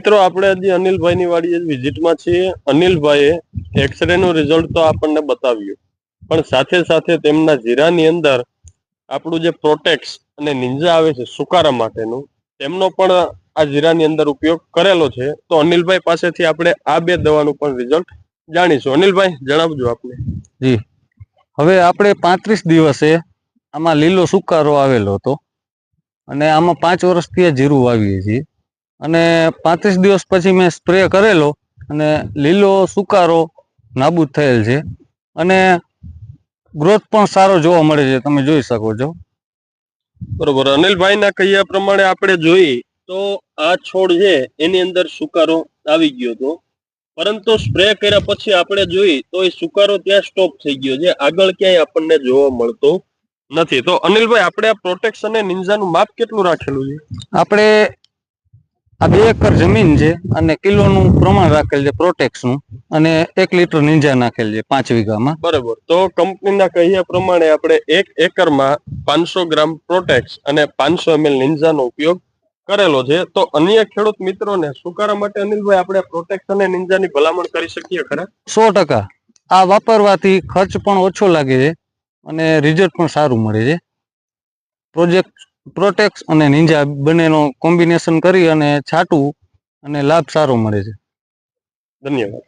મિત્રો, આપણે હજી અનિલભાઈની વાડીએ વિઝિટમાં છીએ. અનિલભાઈએ એક્સરે નું રિઝલ્ટ તો આપણને બતાવ્યું. પણ સાથે સાથે તેમના જીરાની અંદર આપણું જે પ્રોટેક્સ અને નિંજા આવે છે, સુકારા માટેનું, તેમનો પણ આ જીરાની અંદર ઉપયોગ કરેલો છે. તો અનિલભાઈ પાસેથી આપણે આ બે દવાનું પણ રિઝલ્ટ જાણીશું. અનિલભાઈ, જણાવજો આપને. હવે આપણે પાંત્રીસ દિવસે આમાં લીલો સુકારો આવેલો હતો. અને આમાં પાંચ વર્ષથી જીરું વાવીએ છીએ. અને પાંત્રીસ દિવસ પછી મેં સ્પ્રે કરેલો અને લીલો સુકારો નાબૂદ થયેલ છે. અને ગ્રોથ પણ સારો જોવા મળે છે તમે જોઈ શકો છો. બરોબર. અનિલભાઈના કહ્યા પ્રમાણે આપણે જોઈ તો આ છોડ છે એની અંદર સુકારો આવી ગયો હતો. પરંતુ સ્પ્રે કર્યા પછી આપણે જોઈ તો એ સુકારો ત્યાં સ્ટોપ થઈ ગયો છે. આગળ ક્યાંય આપણને જોવા મળતો નથી. તો અનિલભાઈ આપણે આ પ્રોટેક્શન નિંજાનું માપ કેટલું રાખેલું છે? આપણે આ બે એકર જમીન છે અને કિલોનું પ્રમાણ રાખેલ છે પ્રોટેક્સનું અને એક લીટર નીંજા નાખેલ છે પાંચ વીઘામાં. બરોબર. તો કંપનીના કહ્યા પ્રમાણે આપણે એક એકરમાં પાંચસો ગ્રામ પ્રોટેક્સ અને પાંચસો એમએલ નિંજાનો ઉપયોગ કરેલો છે. તો અન્ય ખેડૂત મિત્રોને સુકારા માટે અનિલભાઈ આપણે પ્રોટેક્સ અને નિંજાની ભલામણ કરી શકીએ ખરા? સો ટકા. આ વાપરવાથી ખર્ચ પણ ઓછો લાગે છે અને રિઝલ્ટ પણ સારું મળે છે. પ્રોજેક્ટ પ્રોટેક્સ અને નિંજા બંનેનો કોમ્બિનેશન કરી અને છાંટવું અને લાભ સારો મળે છે. ધન્યવાદ.